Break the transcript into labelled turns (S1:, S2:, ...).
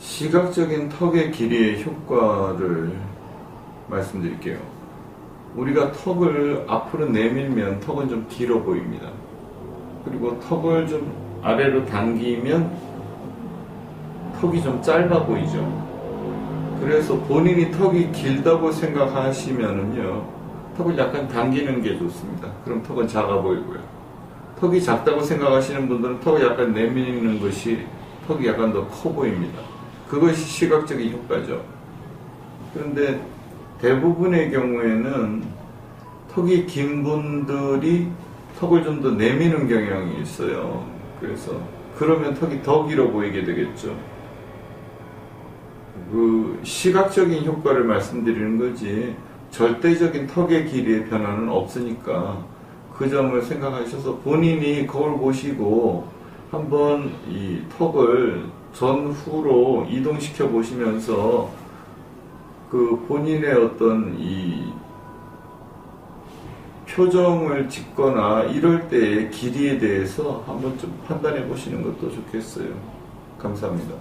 S1: 시각적인 턱의 길이의 효과를 말씀드릴게요. 우리가 턱을 앞으로 내밀면 턱은 좀 길어 보입니다. 그리고 턱을 좀 아래로 당기면 턱이 좀 짧아 보이죠. 그래서 본인이 턱이 길다고 생각하시면은요, 턱을 약간 당기는 게 좋습니다. 그럼 턱은 작아 보이고요. 턱이 작다고 생각하시는 분들은 턱을 약간 내미는 것이 턱이 약간 더 커 보입니다. 그것이 시각적인 효과죠. 그런데 대부분의 경우에는 턱이 긴 분들이 턱을 좀 더 내미는 경향이 있어요. 그래서 그러면 턱이 더 길어 보이게 되겠죠. 그 시각적인 효과를 말씀드리는 거지 절대적인 턱의 길이의 변화는 없으니까 그 점을 생각하셔서 본인이 거울 보시고 한번 이 턱을 전후로 이동시켜 보시면서 그 본인의 어떤 이 표정을 짓거나 이럴 때의 길이에 대해서 한번 좀 판단해 보시는 것도 좋겠어요. 감사합니다.